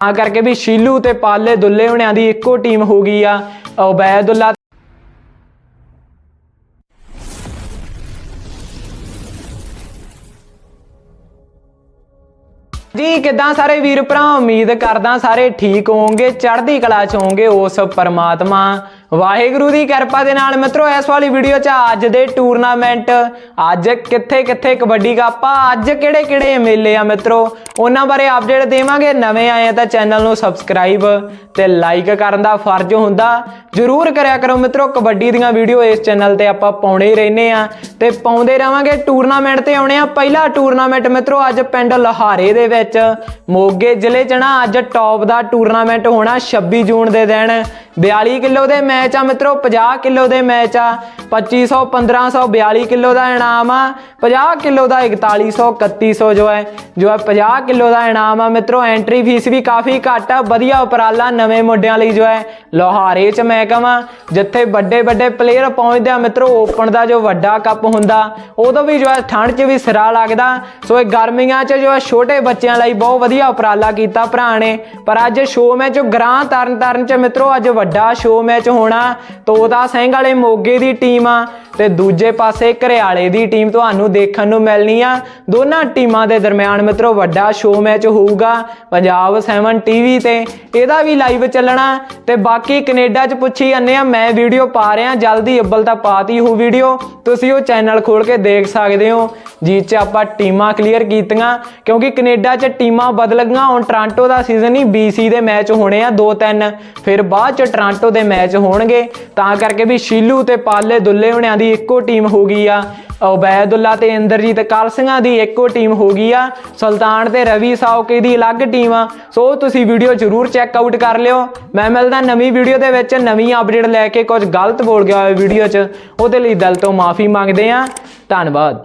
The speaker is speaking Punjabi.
ਤਾਂ ਕਰਕੇ ਵੀ ਸ਼ੀਲੂ ਤੇ ਪਾਲੇ ਦੁੱਲੇ ਹੁਣਿਆਂ ਦੀ ਇੱਕੋ ਟੀਮ ਹੋ ਗਈ ਆ, ਉਬੈਦੁੱਲਾ ਜੀ, ਕਿਦਾਂ ਸਾਰੇ ਵੀਰ ਭਰਾ? ਉਮੀਦ ਕਰਦਾ ਸਾਰੇ ਠੀਕ ਹੋਵੋਗੇ, ਚੜ੍ਹਦੀ ਕਲਾ ਚ ਹੋਵੋਗੇ ਉਸ ਪਰਮਾਤਮਾ। ਵਾਹਿਗੁਰੂ ਦੀ ਕਿਰਪਾ ਦੇ ਨਾਲ ਮਿੱਤਰੋ, ਇਸ ਵਾਲੀ ਵੀਡੀਓ ਚ ਅੱਜ ਦੇ ਟੂਰਨਾਮੈਂਟ ਅੱਜ ਕਿੱਥੇ ਕਿੱਥੇ ਕਬੱਡੀ ਕੱਪ ਆ, ਅੱਜ ਕਿਹੜੇ ਕਿਹੜੇ ਮੇਲੇ ਆ ਮਿੱਤਰੋ, ਉਹਨਾਂ ਬਾਰੇ ਅਪਡੇਟ ਦੇਵਾਂਗੇ। ਨਵੇਂ ਆਏ ਆ ਤਾਂ ਚੈਨਲ ਨੂੰ ਸਬਸਕ੍ਰਾਈਬ ਤੇ ਲਾਈਕ ਕਰਨ ਦਾ ਫਰਜ਼ ਹੁੰਦਾ। ਜਰੂਰ ਕਰਿਆ ਕਰੋ ਮਿੱਤਰੋ, ਕਬੱਡੀ ਦੀਆਂ ਵੀਡੀਓ ਇਸ ਚੈਨਲ ਤੇ ਆਪਾਂ ਪਾਉਣੇ ਹੀ ਰਹਿੰਦੇ ਆ ਤੇ ਪਾਉਂਦੇ ਰਵਾਂਗੇ। ਟੂਰਨਾਮੈਂਟ ਤੇ ਆਉਣੇ ਆ, ਪਹਿਲਾ ਟੂਰਨਾਮੈਂਟ ਮਿੱਤਰੋ, ਅੱਜ ਪਿੰਡ ਲਹਾਰੇ ਦੇ ਵਿੱਚ। ਮੋਗੇ ਜ਼ਿਲ੍ਹੇ ਚ ਨਾ ਅੱਜ ਟੌਪ ਦਾ ਟੂਰਨਾਮੈਂਟ ਹੋਣਾ 26 ਜੂਨ ਦੇ ਦਿਨ। 42 ਕਿਲੋ ਦੇ ਮੈਚ ਆ ਮਿੱਤਰੋ 50 ਕਿਲੋ ਦੇ ਮੈਚ ਆ। 2500 1500 42 ਕਿਲੋ ਦਾ ਇਨਾਮ ਆ। 50 ਕਿਲੋ ਦਾ 4100 3100 ਜੋ ਹੈ ਜੋ ਹੈ 50 ਕਿਲੋ ਦਾ ਇਨਾਮ ਆ ਮਿੱਤਰੋ। ਐਂਟਰੀ ਫੀਸ ਵੀ ਕਾਫੀ ਘੱਟ ਆ। ਵਧੀਆ ਉਪਰਾਲਾ ਨਵੇਂ ਮੁੰਡਿਆਂ ਲਈ ਜੋ ਹੈ, ਲੋਹਾਰੇ ਚ ਮੈਂ ਕਹਾਂ ਜਿੱਥੇ ਵੱਡੇ ਵੱਡੇ ਪਲੇਅਰ ਪਹੁੰਚਦੇ ਆ ਮਿੱਤਰੋ ਓਪਨ ਦਾ ਜੋ ਵੱਡਾ ਕੱਪ ਹੁੰਦਾ, ਉਦੋਂ ਵੀ ਜੋ ਹੈ ਠੰਡ 'ਚ ਵੀ ਸਿਰਾ ਲੱਗਦਾ। ਸੋ ਇਹ ਗਰਮੀਆਂ 'ਚ ਜੋ ਹੈ ਛੋਟੇ ਬੱਚਿਆਂ ਲਈ ਬਹੁਤ ਵਧੀਆ ਉਪਰਾਲਾ ਕੀਤਾ ਭਰਾ ਨੇ। ਪਰ ਅੱਜ ਸ਼ੋਅ ਮੈਚ ਗ੍ਰਾਂ ਤਰਨ ਤਰਨ 'ਚ ਮਿੱਤਰੋ, ਅੱਜ ਵੱਡਾ ਸ਼ੋਅ ਮੈਚ ਹੋਣਾ, ਤੋਤਾ ਸਿੰਘ ਵਾਲੇ ਮੋਗੇ ਦੀ ਟੀਮ ਆ ਤੇ ਦੂਜੇ ਪਾਸੇ ਘਰਿਆਲੇ ਦੀ ਟੀਮ ਤੁਹਾਨੂੰ ਦੇਖਣ ਨੂੰ ਮਿਲਣੀ ਆ। ਦੋਨਾਂ ਟੀਮਾਂ ਦੇ ਦਰਮਿਆਨ ਮਿੱਤਰੋ ਵੱਡਾ ਸ਼ੋਅ ਮੈਚ ਹੋਊਗਾ ਪੰਜਾਬ 7 ਟੀਵੀ ਤੇ। ਇਹਦਾ ਵੀ ਲਾਈਵ ਚੱਲਣਾ ਤੇ ਬਾਕੀ ਕੈਨੇਡਾ 'ਚ ਪੁੱਛੀ ਜਾਂਦੇ ਆ, ਮੈਂ ਵੀਡੀਓ ਪਾ ਰਿਹਾ, ਜਲਦੀ ਅੱਬਲ ਤਾਂ ਪਾਤੀ ਹੋ ਵੀਡੀਓ ਤੁਸੀਂ ਉਹ ਚੈਨਲ ਖੋਲ ਕੇ ਦੇਖ ਸਕਦੇ ਹੋ। ਜਿਸ 'ਚ ਆਪਾਂ ਟੀਮਾਂ ਕਲੀਅਰ ਕੀਤੀਆਂ, ਕਿਉਂਕਿ ਕੈਨੇਡਾ 'ਚ ਟੀਮਾਂ ਬਦਲ ਗਈਆਂ ਹੁਣ ਟ੍ਰਾਂਟੋ ਦਾ ਸੀਜ਼ਨ ਹੀ BC ਦੇ ਮੈਚ ਹੋਣੇ ਆ 2-3 ਫਿਰ ਬਾਅਦ 'ਚ ਟ੍ਰਾਂਟੋ ਦੇ ਮੈਚ ਹੋਣਗੇ। ਤਾਂ ਕਰਕੇ ਵੀ ਸ਼ੀਲੂ ਤੇ ਪਾਲੇ ਦੁੱਲੇ ਹੁਣਿਆਂ ਦੀ ਇੱਕੋ ਟੀਮ ਹੋ ਗਈ ਆ। ਉਬੈਦੁੱਲਾ ਤੇ ਇੰਦਰਜੀਤ ਕਾਲਸਿੰਘਾਂ ਦੀ ਇੱਕੋ ਟੀਮ ਹੋ ਗਈ ਆ। ਸੁਲਤਾਨ ਤੇ ਰਵੀ ਸਾਉਕੇ ਦੀ ਅਲੱਗ ਟੀਮ ਆ। ਸੋ ਤੁਸੀਂ ਵੀਡੀਓ ਜ਼ਰੂਰ ਚੈੱਕ ਆਊਟ ਕਰ ਲਿਓ। ਮੈਂ ਮਿਲਦਾ ਨਵੀਂ ਵੀਡੀਓ ਦੇ ਵਿੱਚ, ਨਵੀਂ ਅਪਡੇਟ ਲੈ ਕੇ ਕੁਝ ਗਲਤ ਬੋਲ ਗਿਆ ਹੋਇਆ ਵੀਡੀਓ 'ਚ। ਉਹਦੇ ਲਈ ਦਿਲ ਤੋਂ ਮਾਫੀ ਮੰਗਦੇ ਆ। ਧੰਨਵਾਦ।